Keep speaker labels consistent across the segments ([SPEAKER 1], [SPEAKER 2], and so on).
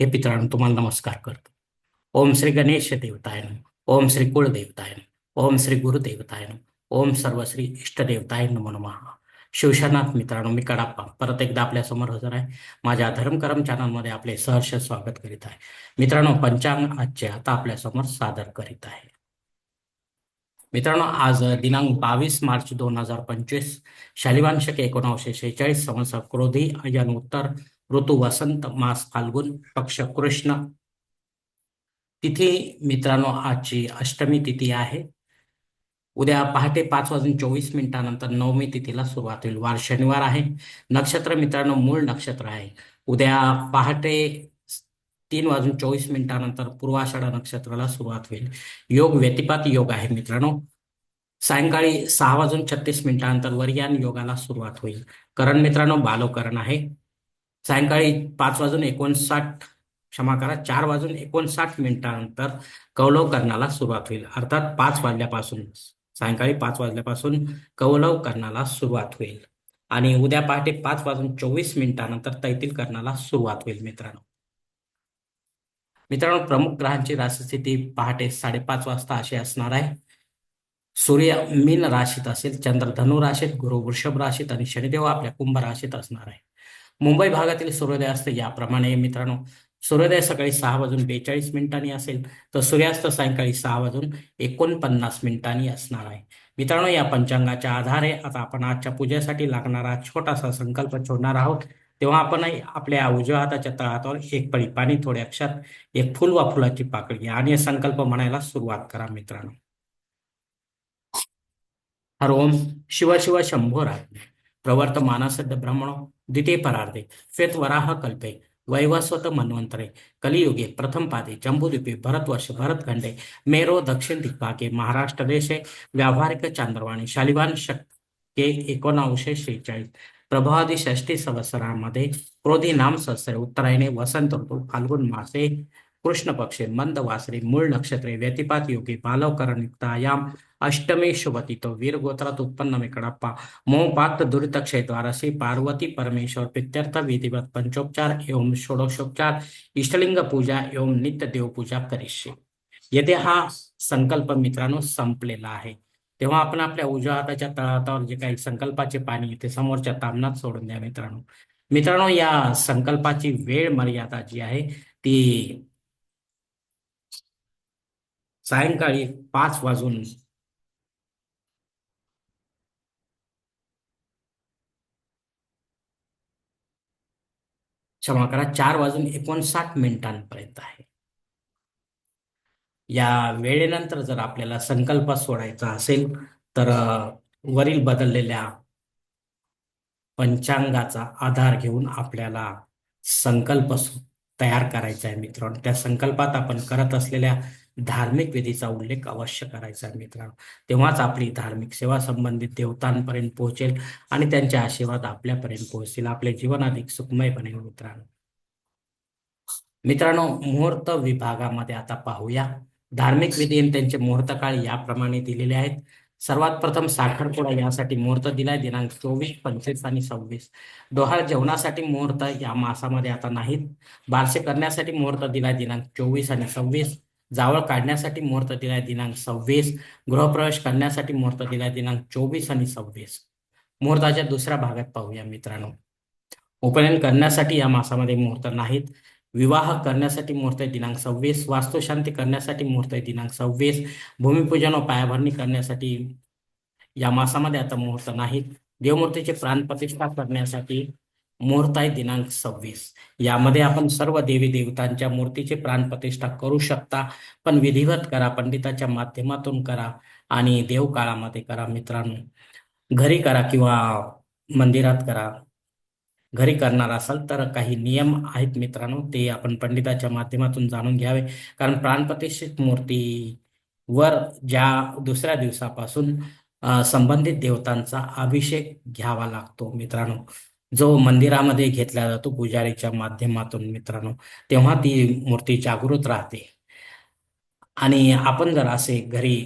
[SPEAKER 1] हे मित्रांनो तुम्हाला नमस्कार करतो. ओम श्री गणेश देवतायन ओम श्री कुळदेवतायन ओम श्री गुरुदेवतायन ओम सर्व श्री इष्टदेवतायन नमो नमः. शिवशनाथ मित्रांनो मी कडाप्पा. परत एकदा आपल्यासमोर हजर आहे. माझ्या धर्मकर्म चॅनलमध्ये आपले सहर्ष स्वागत करीत आहे. मित्रांनो पंचांग आजचे आता आपल्यासमोर सादर करीत आहे. मित्रांनो आज दिनांक बावीस मार्च दोन हजार पंचवीस शालिवान शके एकोणावीसशे शेहेचाळीस संवत्सर क्रोधी अयन उत्तर ऋतू वसंत मास फाल्गुन पक्ष कृष्ण. तिथी मित्रांनो आजची अष्टमी तिथी आहे. उद्या पहाटे पाच वाजून चोवीस मिनिटानंतर नवमी तिथीला सुरुवात होईल. वार शनिवार आहे. नक्षत्र मित्रांनो मूळ नक्षत्र आहे. उद्या पहाटे तीन वाजून चोवीस मिनिटानंतर पूर्वाषाढा नक्षत्राला सुरुवात होईल. योग व्यतिपात योग आहे मित्रांनो. सायंकाळी सहा वाजून छत्तीस मिनिटानंतर वरियान योगाला सुरुवात होईल. करण मित्रांनो बालोकरण आहे. सायंकाळी पाच वाजून एकोणसाठ क्षमा करा चार वाजून एकोणसाठ मिनिटानंतर कौलव करण्याला सुरुवात होईल. अर्थात पाच वाजल्यापासून सायंकाळी पाच वाजल्यापासून कौलव करण्याला सुरुवात होईल. आणि उद्या पहाटे पाच वाजून चोवीस मिनिटानंतर तैतील करण्याला सुरुवात होईल मित्रांनो. मित्रांनो प्रमुख ग्रहांची राशीस्थिती पहाटे साडेपाच वाजता अशी असणार आहे. सूर्य मीन राशीत असेल चंद्र धनु राशीत गुरु वृषभ राशीत आणि शनिदेव आपल्या कुंभ राशीत असणार आहे. मुंबई भागातील सूर्योदय असते याप्रमाणे मित्रांनो. सूर्योदय सकाळी सहा वाजून बेचाळीस मिनिटांनी असेल तर सूर्यास्त सायंकाळी सहा वाजून एकोणपन्नास मिनिटांनी असणार आहे. मित्रांनो या पंचांगाच्या आधारे आता आपण आजच्या पूजेसाठी लागणारा छोटासा संकल्प छोडणार आहोत. तेव्हा आपण आपल्या उजव्या हाताच्या तळातावर एक पळी पाणी थोडे अक्षात एक फुल वा फुलाची पाकळी आणि संकल्प म्हणायला सुरुवात करा मित्रांनो. हर ओम शिव शिव शंभो राज प्रवर्त मानसद ब्रह्मणो। द्वितीय परार्धे श्वेत वराह कल्पे वैवस्वत मन्वंतरे कलियुगे प्रथम पादे जम्बूद्वीपे भरतवर्ष भरतखंडे मेरो दक्षिण दिग्भागे महाराष्ट्र देशे व्यावहारिक चांद्रवाणी शालिवान शक्के एकोणावीसशे शेहेचाळीस प्रभावादी षष्टी संवत्सरामध्ये क्रोधी नाम सहस्रे उत्तरायणे वसंत ऋतू फाल्गुन मासे कृष्ण पक्षे मंद वासरे मूळ नक्षत्रे व्यतिपात योगी बालवकरण युक्तायाम तो शुभतितो वीर गोत्रात उत्पन्न मेकडप्पा मोपात दुरित क्षेद्वारसी पार्वती परमेश्वर प्रित्यर्थ विधिवत पंचोपचार एवं षोडशोपचार इष्टलिंग पूजा एवं नित्य देवपूजा करिष्ये येथे हा संकल्प मित्रांनो संपलेला आहे. तेव्हा आपण आपल्या उजव्या हाताच्या तळहातावर जे काही संकल्पाचे पाणी ते समोरच्या तामनात सोडून द्या मित्रांनो. मित्रांनो या संकल्पाची वेळ मर्यादा जी आहे ती सायंकाळी पाच वाजून क्षमा करा चार वाजून एकोणसाठ मिनिटांपर्यंत आहे. या वेळेनंतर जर आपल्याला संकल्प सोडायचा असेल तर वरील बदललेल्या पंचांगाचा आधार घेऊन आपल्याला संकल्प तयार करायचा आहे मित्रांनो. त्या संकल्पात आपण करत असलेल्या धार्मिक विधीचा उल्लेख अवश्य करायचा आहे मित्रांनो. तेव्हाच आपली धार्मिक सेवा संबंधित देवतांपर्यंत पोहोचेल आणि त्यांचे आशीर्वाद आपल्यापर्यंत पोहोचतील. आपले जीवन अधिक सुखमय बनेल मित्रांनो. मित्रांनो मुहूर्त विभागामध्ये आता पाहूया. धार्मिक विधी त्यांचे मुहूर्त काळ याप्रमाणे दिलेले आहेत. सर्वात प्रथम साखरपुडा यासाठी मुहूर्त दिलाय. दिनांक चोवीस पंचवीस आणि सव्वीस. डोहाळ जेवणासाठी मुहूर्त या मासामध्ये आता नाहीत. बारसे करण्यासाठी मुहूर्त दिलाय. दिनांक चोवीस आणि सव्वीस. जावळ काढण्यासाठी मुहूर्त दिलाय दिनांक सव्वीस. गृहप्रवेश करण्यासाठी मुहूर्त दिलाय दिनांक चोवीस आणि सव्वीस. मुहूर्ताच्या दुसऱ्या भागात पाहूया मित्रांनो. उपनयन करण्यासाठी या मासामध्ये मुहूर्त नाहीत. विवाह करण्यासाठी मुहूर्त दिनांक सव्वीस. वास्तुशांती करण्यासाठी मुहूर्त दिनांक सव्वीस. भूमिपूजन व पायाभरणी करण्यासाठी या मासामध्ये आता मुहूर्त नाहीत. देवमूर्तीचे प्राणप्रतिष्ठा करण्यासाठी मुहूर्त आहे दिनांक सव्वीस. यामध्ये आपण सर्व देवी देवतांच्या मूर्तीचे प्राणप्रतिष्ठा करू शकता पण विधिवत करा पंडिताच्या माध्यमातून करा आणि देवकाळामध्ये करा मित्रांनो. घरी करा किंवा मंदिरात करा. घरी करणार असाल तर काही नियम आहेत मित्रांनो ते आपण पंडिताच्या माध्यमातून जाणून घ्यावे. कारण प्राणप्रतिष्ठित मूर्ती वर ज्या दुसऱ्या दिवसापासून संबंधित देवतांचा अभिषेक घ्यावा लागतो मित्रांनो. जो मंदिरामध्ये घेतला जातो पुजारीच्या माध्यमातून मित्रांनो तेव्हा ती मूर्ती जागृत राहते. आणि आपण जर असे घरी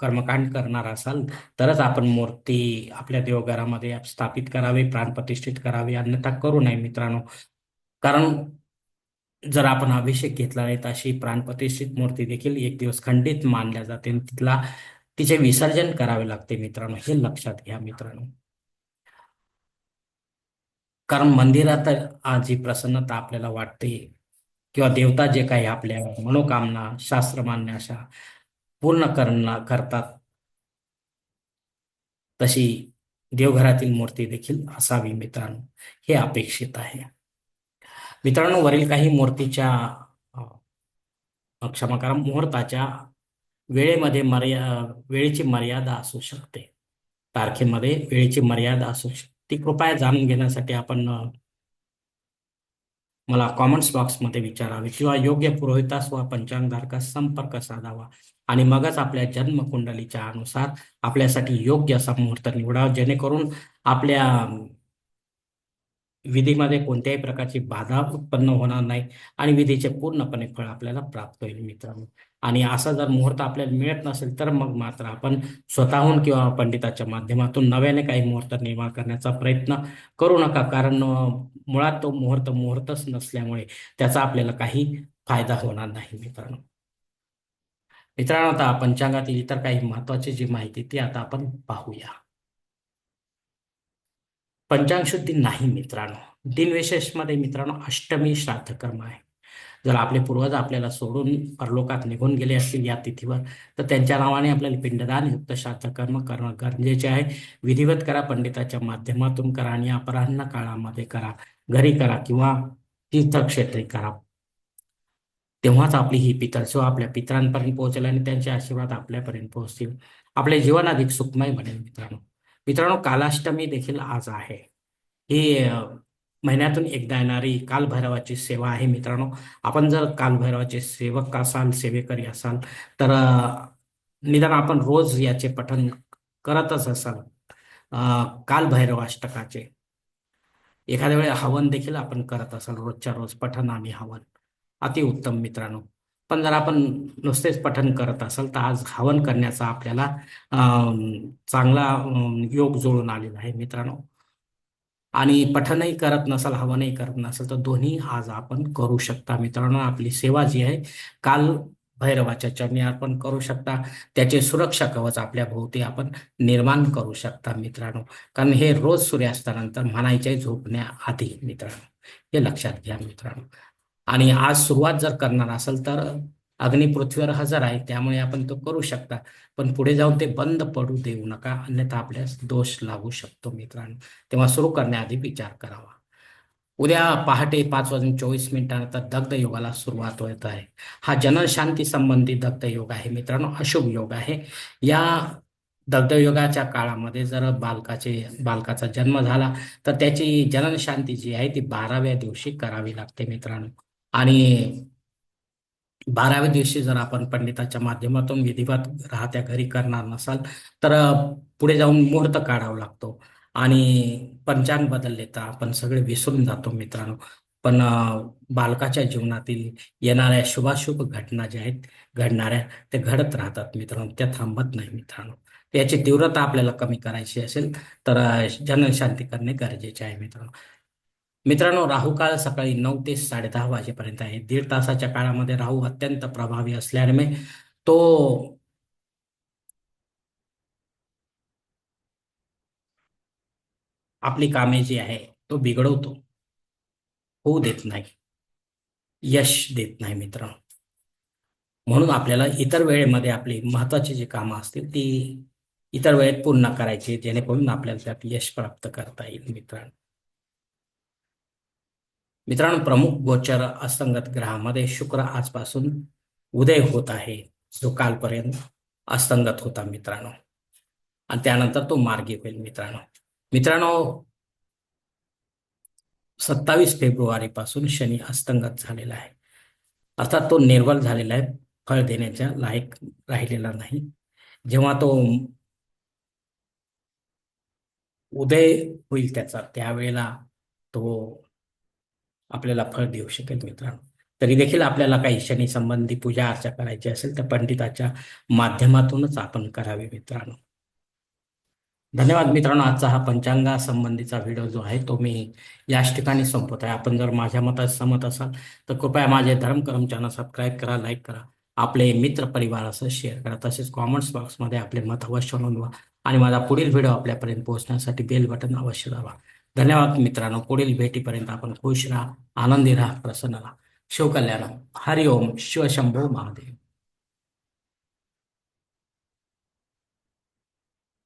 [SPEAKER 1] कर्मकांड करणार असाल तरच आपण मूर्ती आपल्या देवघरामध्ये स्थापित करावी प्राणप्रतिष्ठित करावी अन्यथा करू नये मित्रांनो. कारण जर आपण अभिषेक घेतला नाही तर अशी प्राणप्रतिष्ठित मूर्ती देखील एक दिवस खंडित मानल्या जाते आणि तिथला तिचे विसर्जन करावे लागते मित्रांनो हे लक्षात घ्या मित्रांनो. कारण मंदिरात आज जी प्रसन्नता आपल्याला वाटते किंवा देवता जे काही आपल्या मनोकामना शास्त्र मान्य अशा पूर्ण करणं करतात तशी देवघरातील मूर्ती देखील असावी मित्रांनो. हे अपेक्षित आहे. मित्रांनो वरील काही मूर्तीच्या क्षमा करा मुहूर्ताच्या वेळेमध्ये मर्या वेळेची मर्यादा असू शकते. तारखेमध्ये वेळेची मर्यादा असू शकते. ती कृपया जाणून घेण्यासाठी आपण मला कॉमेंट्स बॉक्समध्ये विचारावे किंवा योग्य पुरोहितास व पंचांगधारकास संपर्क साधावा आणि मगच आपल्या जन्मकुंडलीच्या अनुसार आपल्यासाठी योग्य असा मुहूर्त निवडावा जेणेकरून आपल्या विधीमध्ये कोणत्याही प्रकारची बाधा उत्पन्न होणार नाही आणि विधीचे पूर्णपणे फळ आपल्याला प्राप्त होईल मित्रांनो. आणि असा जर मुहूर्त आपल्याला मिळत नसेल तर मग मात्र आपण स्वतःहून किंवा पंडिताच्या माध्यमातून नव्याने काही मुहूर्त निर्माण करण्याचा प्रयत्न करू नका. कारण मुळात तो मुहूर्त मुहूर्तच नसल्यामुळे त्याचा आपल्याला काही फायदा होणार नाही मित्रांनो. मित्रांनो आता पंचांगातील इतर काही महत्वाची जी माहिती ती आता आपण पाहूया. पंचांग शुद्धी नाही मित्रांनो. दिनविशेषमध्ये मित्रांनो अष्टमी श्राद्ध कर्म आहे. जर आपले पूर्वज आपल्याला सोडून परलोकात निघून गेले असतील या तिथीवर तर त्यांच्या नावाने आपल्याला पिंडदान युक्त श्राद्ध कर्म करणं गरजेचे आहे विधिवत करा पंडिताच्या माध्यमातून करा आणि अपराह्न काळामध्ये करा. घरी करा किंवा तीर्थक्षेत्री करा. तेव्हाच आपली ही पितर सेवा आपल्या पितरांपर्यंत पोहोचेल आणि त्यांचे आशीर्वाद आपल्यापर्यंत पोहोचतील. आपले जीवन अधिक सुखमय बनेल मित्रांनो. मित्रांनो कालाष्टमी देखील आज आहे. ही महिन्यातून एकदा येणारी कालभैरवाची सेवा आहे मित्रांनो. आपण जर कालभैरवाचे सेवक असाल सेवेकरी असाल तर निदान आपण रोज याचे पठन करतच असाल. कालभैरव अष्टकाचे एखाद्या वेळी हवन देखील आपण करत असाल रोजच्या रोज पठन आणि हवन. अतिउत्तम मित्रांनो. पण जर आपण नुसतेच पठन करत असाल तर आज हवन करण्याचा आपल्याला चांगला योग जुळून आलेला आहे मित्रांनो. आणि पठनही करत नसाल हवनही करत नसाल तर दोन्ही आज आपण करू शकता. मित्रांनो आपली सेवा जी आहे काल भैरवाच्या चरणी अर्पण करू शकता. त्याचे सुरक्षा कवच आपल्या भोवती आपण निर्माण करू शकता मित्रांनो. कारण हे रोज सूर्यास्तानंतर म्हणायचे झोपण्याआधी मित्रांनो. हे लक्षात घ्या मित्रांनो. आणि आज सुरुवात जर करणार असेल तर अग्नी पृथ्वीवर हजर आहे त्यामुळे आपण तो करू शकता. पण पुढे जाऊन ते बंद पडू देऊ नका अन्यथा आपल्यास दोष लागू शकतो मित्रांनो. तेव्हा सुरू करण्याआधी विचार करावा. उद्या पहाटे पाच वाजून चोवीस मिनिटानंतर दग्ध योगाला सुरुवात होत आहे. हा जनशांती संबंधी दग्ध योग आहे मित्रांनो अशुभ योग आहे. या दग्धयोगाच्या काळामध्ये जर बालकाचे बालकाचा जन्म झाला तर त्याची जननशांती जी आहे ती बाराव्या दिवशी करावी लागते मित्रांनो. आणि बाराव्या दिवशी जर आपण पंडिताच्या माध्यमातून विधिवत राहत्या घरी करणार नसाल तर पुढे जाऊन मुहूर्त काढावा लागतो. आणि पंचांग बदलले तर आपण सगळे विसरून जातो मित्रांनो. पण बालकाच्या जीवनातील येणाऱ्या शुभाशुभ घटना ज्या आहेत घडणाऱ्या ते घडत राहतात मित्रांनो. त्या थांबत नाही मित्रांनो. याची तीव्रता आपल्याला कमी करायची असेल तर जनशांती करणे गरजेचे आहे मित्रांनो. मित्रांनो राहू काळ सकाळी नऊ ते साडे दहा वाजेपर्यंत आहे. दीड तासाच्या काळामध्ये राहू अत्यंत प्रभावी असल्याने तो आपली कामे जी आहे तो बिघडवतो. होऊ देत नाही. यश देत नाही मित्र म्हणून आपल्याला इतर वेळेमध्ये आपली महत्वाची जी कामं असतील ती इतर वेळेत पूर्ण करायची जेणेकरून आपल्याला त्यात यश प्राप्त करता येईल मित्रांनो. मित्रांनो प्रमुख गोचर असंगत ग्रहामध्ये शुक्र आजपासून उदय होत आहे. जो कालपर्यंत असंगत होता मित्रांनो. आणि त्यानंतर तो मार्गी होईल मित्रांनो. मित्रांनो सत्तावीस फेब्रुवारी पासून शनी अस्तंगत झालेला आहे. अर्थात तो निर्बल झालेला आहे. फळ देण्याच्या लायक राहिलेला नाही. जेव्हा तो उदय होईल त्याचा त्यावेळेला तो आपल्याला फळ देऊ शकेल मित्रांनो. तरी देखील आपल्याला काही शनी संबंधी पूजा अर्चा करायची असेल तर पंडिताच्या माध्यमातूनच आपण करावे मित्रांनो. धन्यवाद मित्रांनो. आजचा हा पंचांगा संबंधीचा व्हिडिओ जो आहे तो मी याच ठिकाणी संपवत आहे. आपण जर माझ्या मतात सहमत असाल तर कृपया माझे धर्म चॅनल सबस्क्राईब करा लाईक करा. आपले मित्र परिवारासह शेअर करा. तसेच कॉमेंट्स बॉक्समध्ये आपले मत अवश्य नोंदवा आणि माझा पुढील व्हिडिओ आपल्यापर्यंत पोहोचण्यासाठी बेल बटन अवश्य दाबा. धन्यवाद मित्रांनो. पुढील भेटीपर्यंत आपण खुश राहा आनंदी राहा प्रसन्न राहा. शिवकल्याण. हरिओम. शिवशंभो महादेव.